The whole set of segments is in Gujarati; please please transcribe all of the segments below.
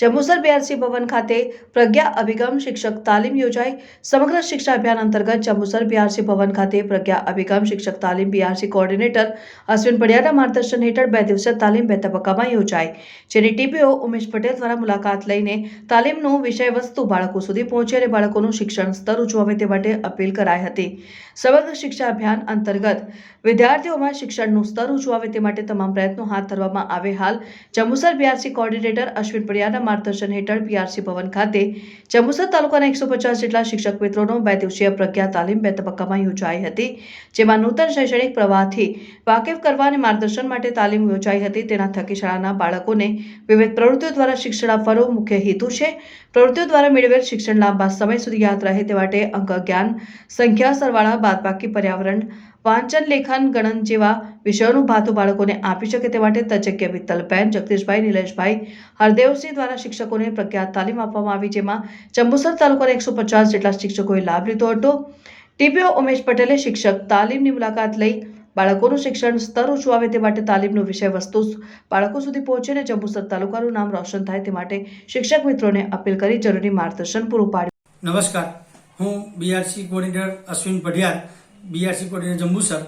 જંબુસર બીઆરસી ભવન ખાતે પ્રજ્ઞા અભિગમ શિક્ષક તાલીમ યોજાઈ. સમગ્ર શિક્ષા અભિયાન અંતર્ગત જંબુસર બીઆરસી ભવન ખાતે પ્રજ્ઞા અભિગમ શિક્ષક તાલીમ બીઆરસી કોઓર્ડિનેટર અશ્વિન પડિયાના માર્ગદર્શન હેઠળ બે દિવસીય તાલીમ બે તબક્કામાં યોજાઈ. જેની ટીપીઓ ઉમેશ પટેલ દ્વારા મુલાકાત લઈને તાલીમનું વિષય વસ્તુ બાળકો સુધી પહોંચે અને બાળકોનું શિક્ષણ સ્તર આવે તે માટે અપીલ કરાઈ હતી. સમગ્ર શિક્ષા અભિયાન અંતર્ગત વિદ્યાર્થીઓમાં શિક્ષણનું સ્તર આવે તે માટે તમામ પ્રયત્નો હાથ ધરવામાં આવે હાલ જંબુસર બીઆરસી કોઓર્ડિનેટર અશ્વિન પડિયાના માર્ગદર્શન હેઠળ પીઆરસી ભવન ખાતે જંબુસર તાલુકાના એકસો પચાસ જેટલા શિક્ષક મિત્રોનો બે દિવસીય પ્રજ્ઞા તાલીમ બે તબક્કામાં યોજાઈ હતી, જેમાં નૂતન શૈક્ષણિક પ્રવાહથી વાકેફ કરવા અને માર્ગદર્શન માટે તાલીમ યોજાઈ હતી. તેના થકી શાળાના બાળકોને વિવિધ પ્રવૃત્તિઓ દ્વારા શિક્ષણ આપવાનો મુખ્ય હેતુ છે. પ્રવૃત્તિઓ દ્વારા મેળવેલ શિક્ષણ લાંબા સમય સુધી યાદ રહે તે માટે અંક જ્ઞાન સંખ્યા સરવાળા, બાદબાકી, પર્યાવરણ વાંચન, લેખન, ગણન જેવા વિષયોનું ભાતું બાળકોને આપી શકે તે માટે તજજ્ઞ વિત્તલબેન જગદીશભાઈ, નિલેશભાઈ, હરદેવસિંહ દ્વારા શિક્ષકોને પ્રખ્યાત તાલીમ આપવામાં આવી, જેમાં જંબુસર તાલુકાના એકસો પચાસ જેટલા શિક્ષકોએ લાભ લીધો હતો. ટીપીઓ ઉમેશ પટેલે શિક્ષક તાલીમની મુલાકાત લઈ બાળકોનું શિક્ષણ સ્તર ઊંચું આવે તે માટે તાલીમનો વિષય, વસ્તુ બાળકો સુધી પહોંચે અને જંબુસર તાલુકાનું નામ રોશન થાય તે માટે શિક્ષક મિત્રોને અપીલ કરી જરૂરી માર્ગદર્શન પૂરું પાડ્યું. નમસ્કાર. હું BRC coordinator Ashwin Padhiyar BRC coordinator Jambusar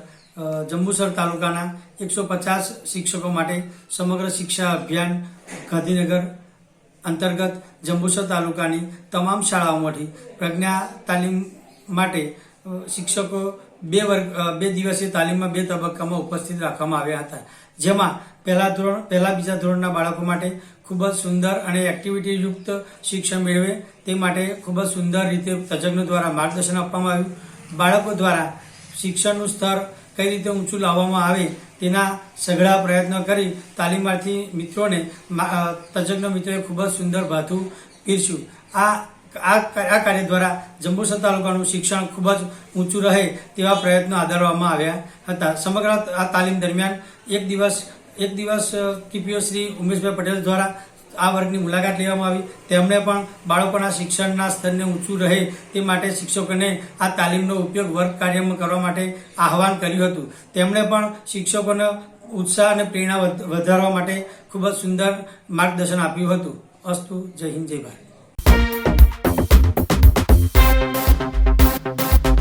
Jambusar તાલુકાના એકસો પચાસ શિક્ષકો માટે સમગ્ર શિક્ષા અભિયાન ગાંધીનગર અંતર્ગત જંબુસર તાલુકાની તમામ શાળાઓમાંથી પ્રજ્ઞા તાલીમ માટે શિક્ષકો બે વર્ગ બે દિવસીય તાલીમમાં બે તબક્કામાં ઉપસ્થિત રાખવામાં આવ્યા હતા. જેમાં પહેલા ધોરણ, પહેલા બીજા ધોરણના બાળકો માટે ખૂબ જ સુંદર અને એક્ટિવિટીયુક્ત શિક્ષણ મેળવે તે માટે ખૂબ જ સુંદર રીતે તજજ્ઞો દ્વારા માર્ગદર્શન આપવામાં આવ્યું. બાળકો દ્વારા શિક્ષણનું સ્તર કઈ રીતે ઊંચું લાવવામાં આવે તેના સઘળા પ્રયત્નો કરી તાલીમાર્થી મિત્રોને તજજ્ઞ મિત્રોએ ખૂબ જ સુંદર ભાથું પીરસ્યું. આ આ કાર્ય દ્વારા જંબુસર તાલુકાનું શિક્ષણ ખૂબ જ ઊંચું રહે તેવા પ્રયત્નો આદરવામાં આવ્યા હતા. સમગ્ર આ તાલીમ દરમિયાન એક દિવસ એક દિવસ ટીપીઓ શ્રી ઉમેશભાઈ પટેલ દ્વારા આ વર્ગની મુલાકાત લેવામાં આવી. તેમણે પણ બાળકોના શિક્ષણના સ્તરને ઊંચું રહે તે માટે શિક્ષકોને આ તાલીમનો ઉપયોગ વર્ગ કાર્યમાં કરવા માટે આહવાન કર્યું હતું. તેમણે પણ શિક્ષકોને ઉત્સાહ અને પ્રેરણા વધ- વધારવા માટે ખૂબ જ સુંદર માર્ગદર્શન આપ્યું હતું. અસ્તુ, જય હિન્દ, જય ભારત.